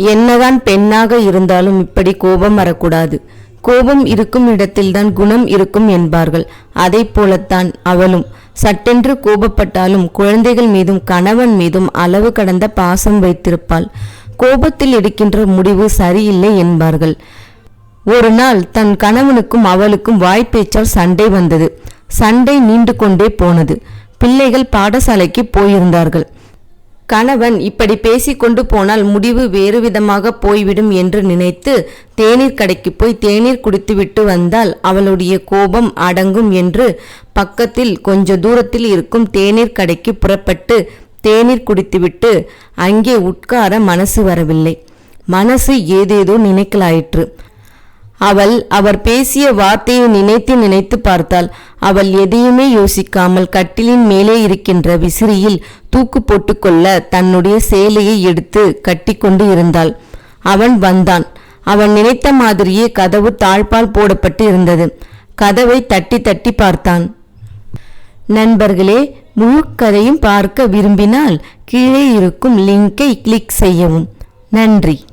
என்னதான் பெண்ணாக இருந்தாலும் இப்படி கோபம் வரக்கூடாது. கோபம் இருக்கும் இடத்தில்தான் குணம் இருக்கும் என்பார்கள். அதைப் போலத்தான் அவளும். சட்டென்று கோபப்பட்டாலும் குழந்தைகள் மீதும் கணவன் மீதும் அளவு கடந்த பாசம் வைத்திருப்பாள். கோபத்தில் எடுக்கின்ற முடிவு சரியில்லை என்பார்கள். ஒரு நாள் தன் கணவனுக்கும் அவளுக்கும் வாய்ப்பேச்சால் சண்டை வந்தது. சண்டை நீண்டு கொண்டே போனது. பிள்ளைகள் பாடசாலைக்கு போயிருந்தார்கள். கணவன் இப்படி பேசிக்கொண்டு போனால் முடிவு வேறு விதமாக போய்விடும் என்று நினைத்து தேநீர் கடைக்கு போய் தேநீர் குடித்துவிட்டு வந்தால் அவளுடைய கோபம் அடங்கும் என்று பக்கத்தில் கொஞ்ச தூரத்தில் இருக்கும் தேநீர் கடைக்கு புறப்பட்டு தேநீர் குடித்துவிட்டு அங்கே உட்கார மனசு வரவில்லை. மனசு ஏதேதோ நினைக்கலாயிற்று. அவள் அவர் பேசிய வார்த்தையை நினைத்து நினைத்து பார்த்தாள். அவள் எதையுமே யோசிக்காமல் கட்டிலின் மேலே இருக்கின்ற விசிறியில் தூக்கு போட்டுக்கொள்ள தன்னுடைய சேலையை எடுத்து கட்டிக்கொண்டு இருந்தாள். அவன் வந்தான். அவன் நினைத்த மாதிரியே கதவு தாழ்பால் போடப்பட்டு இருந்தது. கதவை தட்டி தட்டி பார்த்தான். நண்பர்களே முழு கதையும் பார்க்க விரும்பினால் கீழே இருக்கும் லிங்கை கிளிக் செய்யவும். நன்றி.